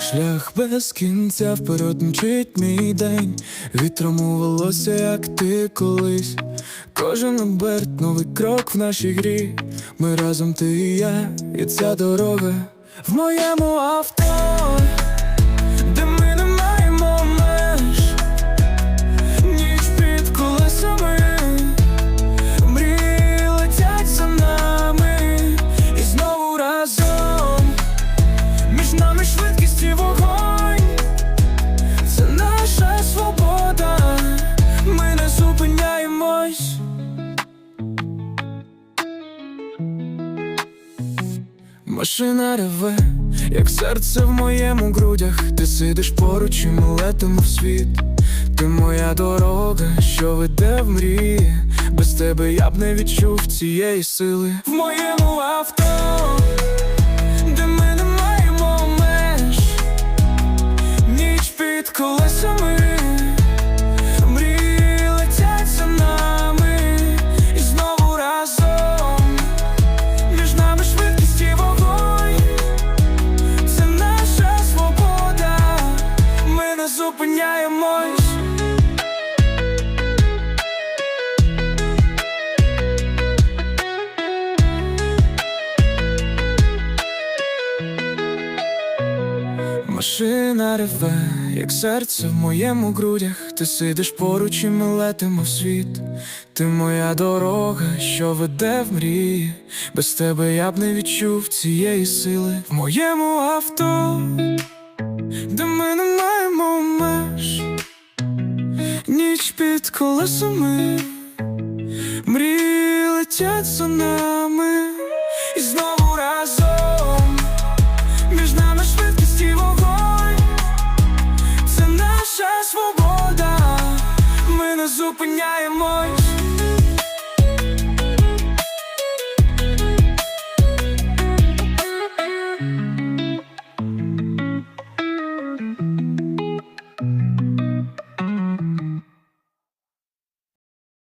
Шлях без кінця вперед мчить мій день, вітром у волосся, як ти колись. Кожен оберт, новий крок в нашій грі. Ми разом ти і я, і ця дорога в моєму авто, Машина реве, як серце в моєму грудях. Ти сидиш поруч і ми летимо в світ. Ти моя дорога, що веде в мрії. Без тебе я б не відчув цієї сили. В моєму авто, зупиняємось. Машина реве, як серце в моєму грудях. Ти сидиш поруч і ми летимо в світ. Ти моя дорога, що веде в мрії. Без тебе я б не відчув цієї сили в моєму авто, ніч під колесами, мрії летять за нами, і знову разом. Між нами швидкість і вогонь, це наша свобода, ми не зупиняємось.